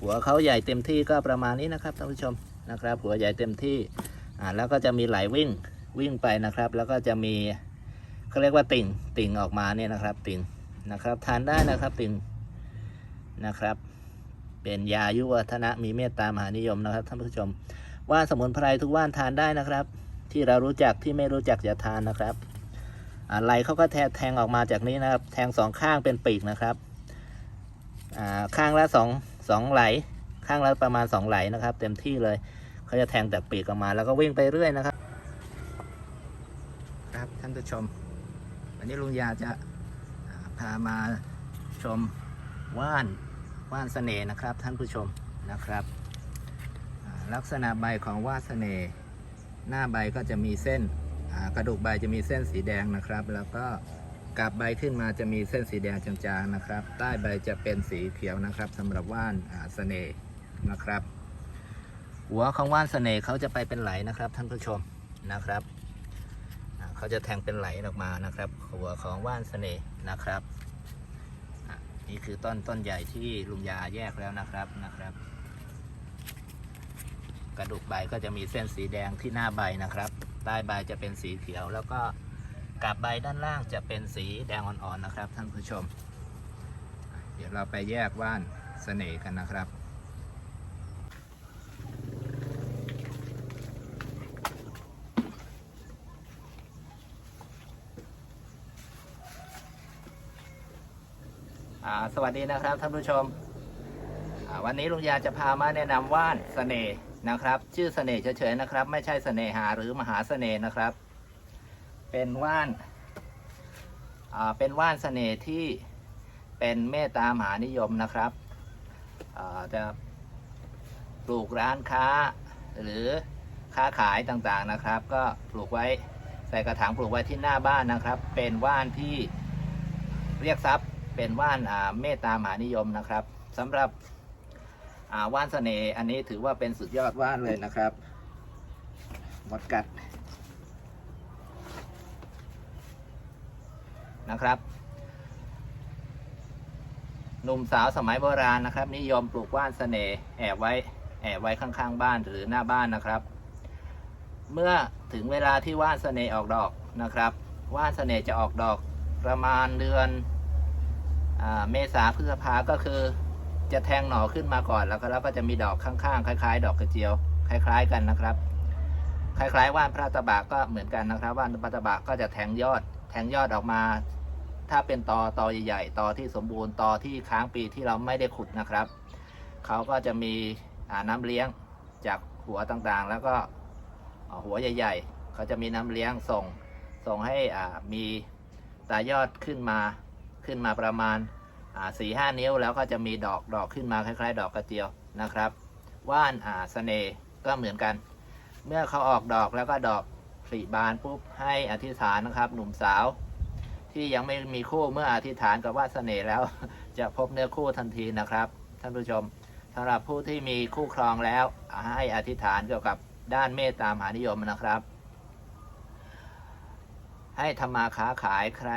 หัวเขาใหญ่เต็มที่ก็ประมาณนี้นะครับท่านผู้ชมนะครับ หัวใหญ่เต็มที่อ่าแล้วก็จะมีไหลวิ่งวิ่งไปนะครับ แล้วก็จะมีเขาเรียกว่าติ่งติ่งออกมาเนี่ยนะครับ ติ่งนะครับ ทานได้นะครับติ่งนะครับ เป็นยายุวัฒนะมีเมตตามหานิยมนะครับท่านผู้ชม ว่านสมุนไพรทุกว่านทานได้นะครับ ที่เรารู้จักที่ไม่รู้จักอย่าทานนะครับอ่าไหลเขาก็แทงแทงออกมาจากนี้นะครับ แทงสองข้างเป็นปีกนะครับข้างละสอง สองไหล ข้างละประมาณสองไหลนะครับ เต็มที่เลยเขาจะแทงจากปีกออกมา แล้วก็วิ่งไปเรื่อยนะครับ ครับท่านผู้ชม วันนี้ลุงยาจะพามาชมว่านว่านเสน่ห์นะครับ ท่านผู้ชมนะครับ ลักษณะใบของว่านเสน่ห์หน้าใบก็จะมีเส้นกระดูกใบจะมีเส้นสีแดงนะครับ แล้วก็ กาบใบขึ้นมาจะมีเส้นสีแดงจางๆนะครับ ใต้ใบจะเป็นสีเขียวนะครับสำหรับว่านเสน่ห์นะครับ หัวของว่านเสน่ห์เขาจะไปเป็นไหลนะครับท่านผู้ชมนะครับเขาจะแทงเป็นไหลออกมานะครับ หัวของว่านเสน่ห์นะครับนี่คือต้นต้นใหญ่ที่ลุงยาแยกแล้วนะครับนะครับ กระดูกใบก็จะมีเส้นสีแดงที่หน้าใบนะครับ ใต้ใบจะเป็นสีเขียวแล้วก็ กาบใบด้านล่างจะเป็นสีแดงอ่อนๆนะครับ ท่านผู้ชม เดี๋ยวเราไปแยกว่านเสน่ห์กันนะครับสวัสดีนะครับท่านผู้ชม วันนี้ลุงยาจะพามาแนะนำว่านเสน่ห์นะครับ ชื่อเสน่ห์เฉยๆนะครับ ไม่ใช่เสน่หาหรือมหาเสน่ห์นะครับ เป็นว่านอ่าเป็นว่านเสน่ห์ที่เป็นเมตตามหานิยมนะครับอ่าจะปลูกร้านค้าหรือค้าขายต่างๆนะครับ ก็ปลูกไว้ใส่กระถางปลูกไว้ที่หน้าบ้านนะครับ เป็นว่านที่เรียกทรัพย์เป็นว่านอ่าเมตตามหานิยมนะครับสำหรับอ่าว่านเสน่ห์อันนี้ถือว่าเป็นสุดยอดว่านเลยนะครับหมดกัด นะครับหนุ่มสาวสมัยโบราณนะครับ นิยมปลูกว่านเสน่ห์แอบไว้แอบไว้ข้างๆ บ้านหรือหน้าบ้านนะครับ เมื่อถึงเวลาที่ว่านเสน่ห์ออกดอกนะครับ ว่านเสน่ห์จะออกดอกประมาณเดือนเมษาพฤษภาก็คือจะแทงหน่อขึ้นมาก่อนแล้วก็แล้วก็จะมีดอกข้างๆ คล้าย ๆ ดอกกระเจียว คล้าย ๆ กันนะครับ คล้ายๆว่านพระตะบากก็เหมือนกันนะครับ ว่านพระตะบากก็จะแทงยอด แทงยอดออกมา ถ้าเป็นตอตอใหญ่ๆตอที่สมบูรณ์ตอที่ค้างปีที่เราไม่ได้ขุดนะครับ เขาก็จะมีน้ำเลี้ยงจากหัวต่างๆ แล้วก็หัวใหญ่ๆ เขาจะมีน้ำเลี้ยงส่งส่งให้มีตายอดขึ้นมาขึ้นมาประมาณสี่ห้านิ้วแล้วก็จะมีดอกดอกขึ้นมาคล้าย ๆ ดอกกระเจียวนะครับว่านอ่าเสน่ห์ก็เหมือนกัน เมื่อเขาออกดอกแล้วก็ดอกผลิบานปุ๊บให้อธิษฐานนะครับ หนุ่มสาว ที่ยังไม่มีคู่เมื่ออธิษฐานกับว่านเสน่ห์แล้ว จะพบเนื้อคู่ทันทีนะครับ ท่านผู้ชมสำหรับผู้ที่มีคู่ครองแล้ว ให้อธิษฐานเกี่ยวกับด้านเมตตามหานิยมนะครับ ให้ทำมาค้าขายใคร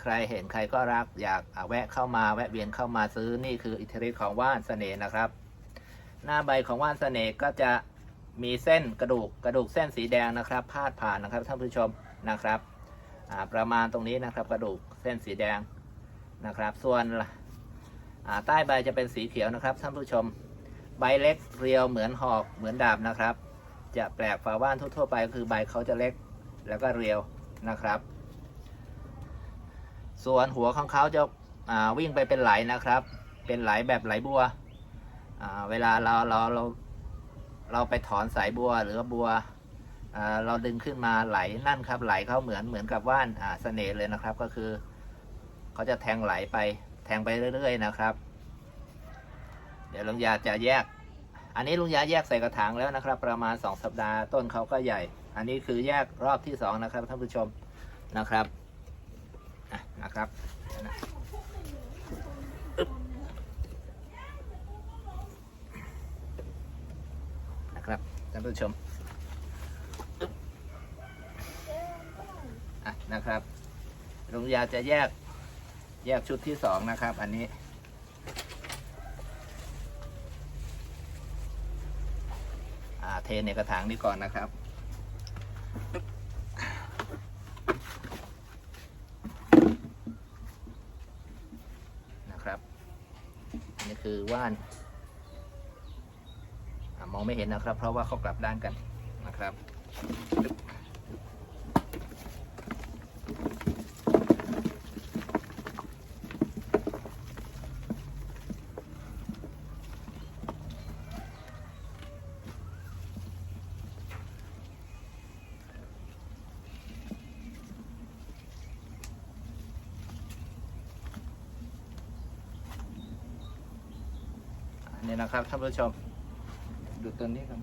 ใครเห็นใครก็รักอยากแวะเข้ามาแวะเวียนเข้ามาซื้อนี่คืออิทธิฤทธิ์ของว่านเสน่ห์นะครับ หน้าใบของว่านเสน่ห์ก็จะมีเส้นกระดูกกระดูกเส้นสีแดงนะครับ พาดผ่านนะครับท่านผู้ชมนะครับ ประมาณตรงนี้นะครับ กระดูกเส้นสีแดงนะครับ ส่วนใต้ใบจะเป็นสีเขียวนะครับท่านผู้ชม ใบเล็กเรียวเหมือนหอกเหมือนดาบนะครับ จะแปลกฝ่าว่านทั่วๆไปก็คือใบเขาจะเล็กแล้วก็เรียวนะครับ ส่วนหัวของเขาจะาวิ่งไปเป็นไหลนะครับ เป็นไหลแบบไหลบัวเวลาเราเราเราเราไปถอนสายบัวหรือบัว เราดึงขึ้นมาไหลนั่นครับ ไหลเขาเหมือนเหมือนกับว่านเสน่ห์เลยนะครับ ก็คือเขาจะแทงไหลไปแทงไปเรื่อยๆนะครับ เดี๋ยวลุงยาจะแยก อันนี้ลุงยาแยกใส่กระถางแล้วนะครับ ประมาณ 2 สัปดาห์ต้นเขาก็ใหญ่ อันนี้คือแยกรอบที่ 2 นะครับท่านผู้ชมนะครับนะครับนะครับท่านผู้ชม นะครับลุงยาจะแยกแยกชุดที่สองนะครับ อันนี้ เทในกระถางนี้ก่อนนะครับนะครับอันนี้คือว่านมองไม่เห็นนะครับ เพราะว่าเขากลับด้านกันนะครับ นนี้นะครับท่านผู้ชม ดูตัวนี้ครับ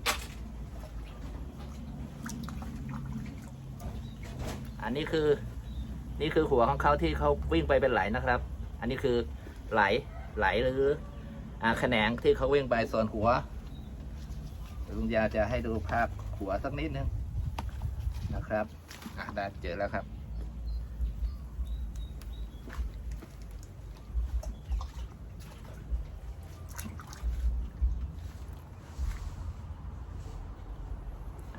อันนี้คือนี่คือหัวของเขาที่เขาวิ่งไปเป็นไหลนะครับ อันนี้คือไหลไหลหรืออ่าแขนงที่เขาวิ่งไปส่วนหัวลุงยาจะให้ดูภาพหัวสักนิดนึงนะครับอะได้เจอแล้วครับ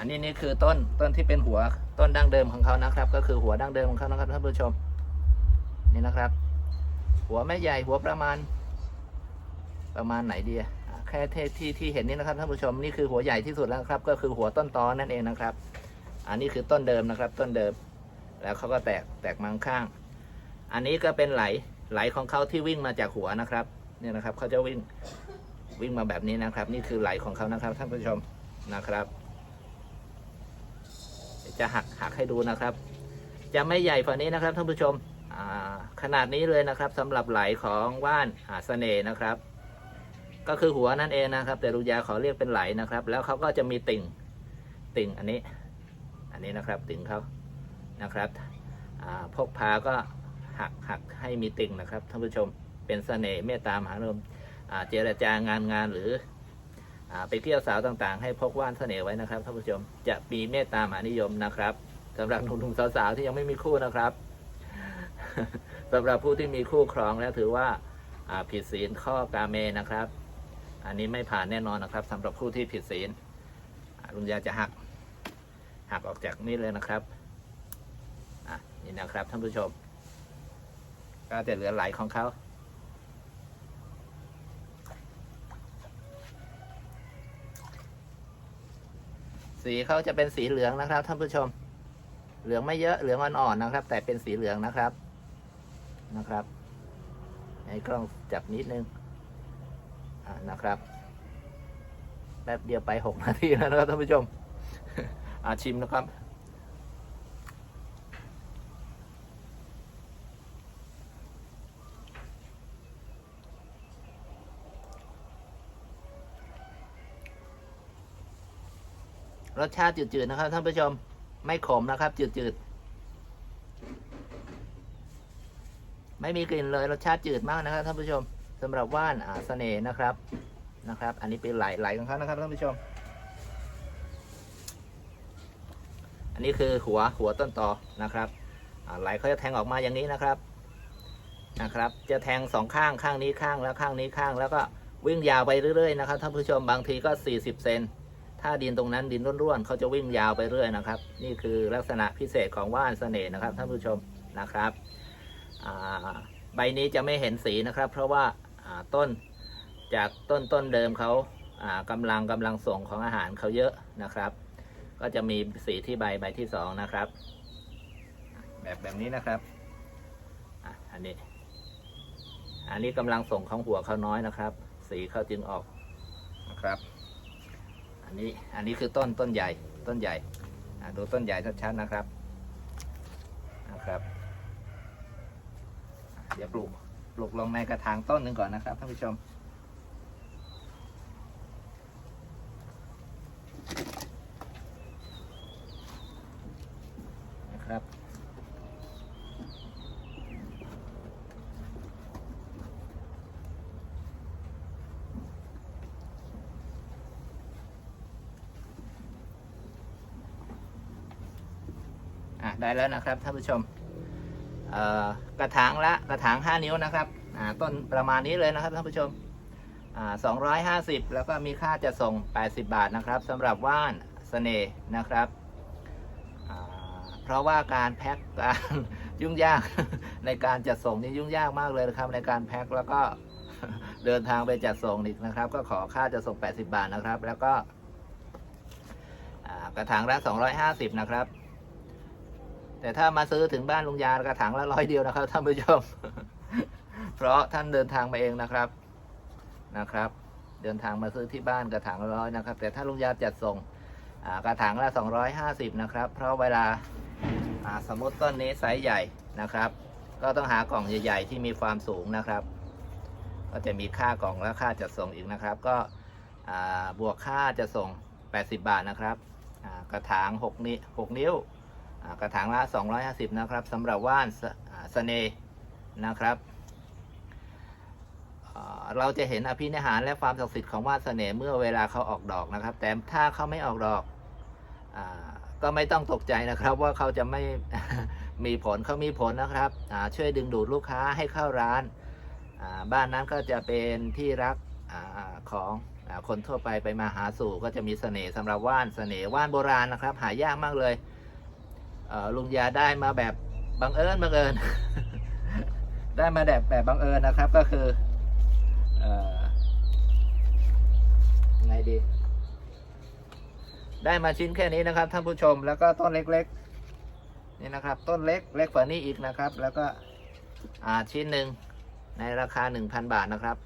อันนี้นี่คือต้นต้นที่เป็นหัวต้นดั้งเดิมของเขานะครับ ก็คือหัวดั้งเดิมของเขานะครับท่านผู้ชม นี่นะครับ หัวไม่ใหญ่หัวประมาณ ประมาณไหนดีแค่เทที่ที่เห็นนี่นะครับท่านผู้ชมนี่คือหัวใหญ่ที่สุดแล้วครับ ก็คือหัวต้นตอนั่นเองนะครับ อันนี้คือต้นเดิมนะครับ ต้นเดิม แล้วเขาก็แตกแตกมาข้าง อันนี้ก็เป็นไหลไหลของเขาที่วิ่งมาจากหัวนะครับเนี่ยนะครับเขาจะวิ่งวิ่งมาแบบนี้นะครับ นี่คือไหลของเขานะครับท่านผู้ชมนะครับ จะหักหักให้ดูนะครับ จะไม่ใหญ่กว่านี้นะครับท่านผู้ชมขนาดนี้เลยนะครับสำหรับไหลของว่านอาเสน่ห์นะครับ ก็คือหัวนั่นเองนะครับ แต่ลุยาขอเรียกเป็นไหลนะครับ แล้วเขาก็จะมีติ่งติ่งอันนี้ อันนี้นะครับติ่งเขานะครับพกพาก็หักหักให้มีติ่งนะครับท่านผู้ชมเป็นเสน่ห์เมตตามหานิยมเจรจางานงานหรือ ไปเที่ยวสาวต่างๆ ให้พกว่านเสน่ห์ไว้นะครับท่านผู้ชมจะมีเมตตามหานิยมนะครับสำหรับหนุ่มๆสาวๆที่ยังไม่มีคู่นะครับสำหรับผู้ที่มีคู่ครองแล้วถือว่าอ่าผิดศีลข้อกาเมนะครับ อันนี้ไม่ผ่านแน่นอนนะครับสำหรับผู้ที่ผิดศีลอ่าลุงยาจะหักหักออกจากนี่เลยนะครับอะนี่นะครับท่านผู้ชม ก็จะเหลือไหลของเขา สีเขาจะเป็นสีเหลืองนะครับท่านผู้ชม เหลืองไม่เยอะเหลืองอ่อนๆนะครับ แต่เป็นสีเหลืองนะครับนะครับให้กล้องจับนิดนึงอ่านะครับ แป๊บเดียวไปหกนาทีแล้วนะครับท่านผู้ชมอาชิมนะครับ รสชาติจืดๆนะครับท่านผู้ชมไม่ขมนะครับ จืดๆไม่มีกลิ่นเลยรสชาติจืดมากนะครับท่านผู้ชมสำหรับว่านอ่าเสน่ห์นะครับนะครับ อันนี้เป็นไหลไหลของเขานะครับท่านผู้ชม อันนี้คือหัวหัวต้นตอนะครับไหลเขาจะแทงออกมาอย่างนี้นะครับนะครับ จะแทงสองข้างข้างนี้ข้างแล้วข้างนี้ข้าง แล้วก็วิ่งยาวไปเรื่อยๆนะครับท่านผู้ชมบางทีก็ 40 เซน ถ้าดินตรงนั้นดินร่วนๆเขาจะวิ่งยาวไปเรื่อยนะครับ นี่คือลักษณะพิเศษของว่านเสน่ห์นะครับท่านผู้ชมนะครับใบนี้จะไม่เห็นสีนะครับ เพราะว่าต้นจากต้นต้นเดิมเขาอ่ากำลังกำลังส่งของอาหารเขาเยอะนะครับ ก็จะมีสีที่ใบใบที่สองนะครับ แบบแบบนี้นะครับอันนี้ อันนี้กำลังส่งของหัวเขาน้อยนะครับ สีเขาจึงออกนะครับ นนี้อันนี้คือต้นต้นใหญ่ต้นใหญ่ดูต้นใหญ่ชัดๆนะครับนะครับเดี๋ยวปลูกปลูกลงในกระถางต้นหนึ่งก่อนนะครับท่านผู้ชมนะครับ ได้แล้วนะครับท่านผู้ชมกระถางละกระถาง 5 นิ้วนะครับต้นประมาณนี้เลยนะครับท่านผู้ชมอ่า250 แล้วก็มีค่าจะส่ง 80 บาทนะครับสำหรับว่านเสน่ห์นะครับ เพราะว่าการแพ็คการยุ่งยากในการจัดส่งนี่ยุ่งยากมากเลยนะครับในการแพ็คแล้วก็เดินทางไปจัดส่งอีกนะครับ ก็ขอค่าจะส่ง 80 บาทนะครับ แล้วก็กระถางละ250 นะครับ แต่ถ้ามาซื้อถึงบ้านลุงยากระถางละร้อยเดียวนะครับท่านผู้ชม เพราะท่านเดินทางมาเองนะครับนะครับ เดินทางมาซื้อที่บ้านกระถางละร้อยนะครับ แต่ถ้าลุงยาจัดส่งกระถางละ 250 นะครับ เพราะเวลาสมมติต้นนี้ไซส์ใหญ่นะครับ ก็ต้องหากล่องใหญ่ ๆ ที่มีความสูงนะครับ ก็จะมีค่ากล่องและค่าจัดส่งอีกนะครับ ก็บวกค่าจะส่ง 80 บาทนะครับกระถาง 6 นิ้ว6นิ้ว กระถางละ 250 นะครับสำหรับว่านสเสน่ห์นะครับเราจะเห็นอภินิหารและความศักดิ์สิทธิ์ของว่านเสน่ห์เมื่อเวลาเขาออกดอกนะครับ แต่ถ้าเขาไม่ออกดอกอก็ไม่ต้องตกใจนะครับว่าเขาจะไม่มีผลเขามีผลนะครับช่วยดึงดูดลูกค้าให้เข้าร้าน บ้านนั้นก็จะเป็นที่รักอของอคนทั่วไปไปมาหาสู่ก็จะมีเสน่ห์สำหรับว่านเสน่ห์ว่านโบราณนะครับ หายากมากเลย ลุงยาได้มาแบบบังเอิญบังเอิญได้มาแบบแบบบังเอิญนะครับก็คืออไงดี ได้มาชิ้นแค่นี้นะครับท่านผู้ชมแล้วก็ต้นเล็กๆนี่นะครับ ต้นเล็กเล็กกว่านี้อีกนะครับ แล้วก็อ่าชิ้นหนึ่งในราคา 1,000 บาทนะครับ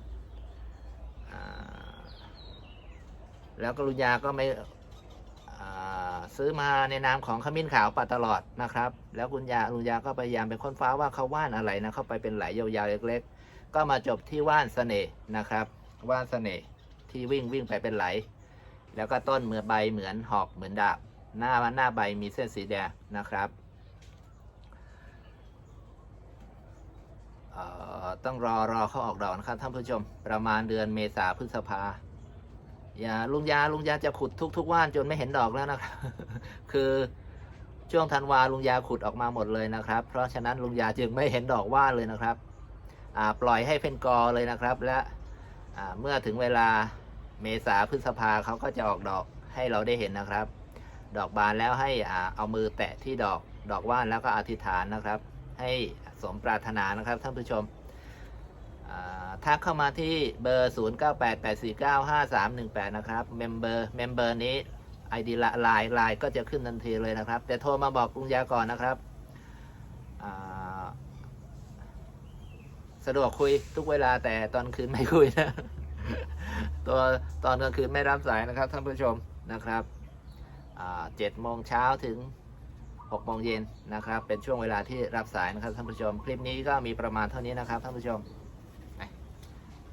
แล้วก็ลุงยาก็ไม่ ซื้อมาในนามของขมิ้นขาวปัดตลอดนะครับ แล้วคุณยาลุงยาก็พยายามไปค้นฟ้าว่าเขาว่านอะไรนะเข้าไปเป็นไหลยาวๆเล็ก ๆ ก็มาจบที่ว่านเสน่ห์นะครับ ว่านเสน่ห์ที่วิ่งวิ่งไปเป็นไหล แล้วก็ต้นเหมือนใบเหมือนหอกเหมือนดาบ หน้าหน้าใบมีเส้นสีแดงนะครับเอ่อต้องรอรอเขาออกดอกนะครับท่านผู้ชมประมาณเดือนเมษาพฤษภา อย่าลุงยาลุงยาจะขุดทุกๆว่านจนไม่เห็นดอกแล้วนะครับ คือช่วงธันวาลุงยาขุดออกมาหมดเลยนะครับ เพราะฉะนั้นลุงยาจึงไม่เห็นดอกว่านเลยนะครับปล่อยให้เป็นกอเลยนะครับ และเมื่อถึงเวลาเมษาพฤษภาเขาก็จะออกดอกให้เราได้เห็นนะครับ ดอกบานแล้วให้เอามือแตะที่ดอกดอกว่านแล้วก็อธิษฐานนะครับ ให้สมปรารถนานะครับท่านผู้ชม ทักเข้ามาที่เบอร์ 0988495318 นะครับ เมมเบอร์ เมมเบอร์นี้ ID ละไลน์ไลน์ก็จะขึ้นทันทีเลยนะครับ แต่โทรมาบอกลุงยาก่อนนะครับ สะดวกคุยทุกเวลาแต่ตอนคืนไม่คุยนะ ตัวตอนกลางคืนไม่รับสายนะครับท่านผู้ชมนะครับเจ็ดโมงเช้าถึง6โมงเย็นนะครับ เป็นช่วงเวลาที่รับสายนะครับท่านผู้ชม คลิปนี้ก็มีประมาณเท่านี้นะครับท่านผู้ชม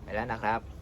ไปแล้วนะครับ